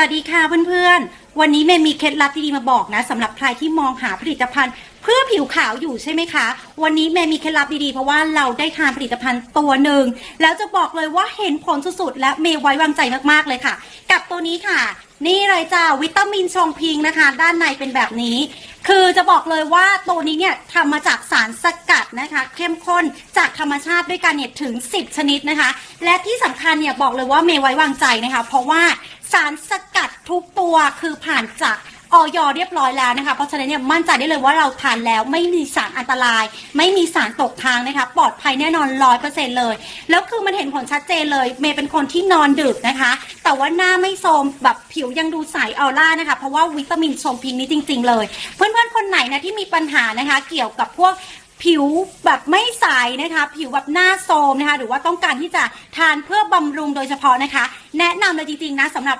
วัสดีค่ะเพื่อนๆ วันนี้เมย์มีเคล็ดลับดีๆมาบอกนะสำหรับใครที่มองหาผลิตภัณฑ์ เพื่อผิวขาวอยู่ใช่ไหมคะ วันนี้เมย์มีเคล็ดลับดีๆเพราะว่าเราได้ทานผลิตภัณฑ์ตัวหนึ่งแล้วจะบอกเลยว่าเห็นผลสุดๆและเมย์ไว้วางใจมากๆเลยค่ะ กับตัวนี้ค่ะ นี่เลยจ้าวิตามินชงพิงนะคะ ด้านในเป็นแบบนี้ คือจะบอกเลยว่าตัวนี้เนี่ยทำมาจากสารสกัด นะคะ เข้มข้นจากธรรมชาติด้วยกันเนี่ยถึง 10 ชนิดนะคะ และที่สำคัญเนี่ยบอกเลยว่าเมย์ไว้วางใจนะคะ เพราะว่าสารสกัดทุกตัวคือผ่านจากออยเรียบร้อยแล้วนะคะ เพราะฉะนั้นเนี่ยมั่นใจได้เลยว่าเราทานแล้วไม่มีสารอันตราย ไม่มีสารตกค้างนะคะ ปลอดภัยแน่นอนร้อยเปอร์เซ็นเลย แล้วคือมันเห็นผลชัดเจนเลย เมย์เป็นคนที่นอนดึกนะคะ แต่ว่าหน้าไม่โทรมแบบผิวยังดูใสออร่านะคะ เพราะว่าวิตามินชมพิงนี้จริง ๆ เลย เพื่อนๆคนไหนนะที่มีปัญหานะคะ เกี่ยวกับพวก ผิวแบบไม่ใสนะคะ ผิวแบบหน้าโทรมนะคะ หรือว่าต้องการที่จะทานเพื่อบำรุงโดยเฉพาะนะคะ แนะนำเลยจริงๆนะสำหรับ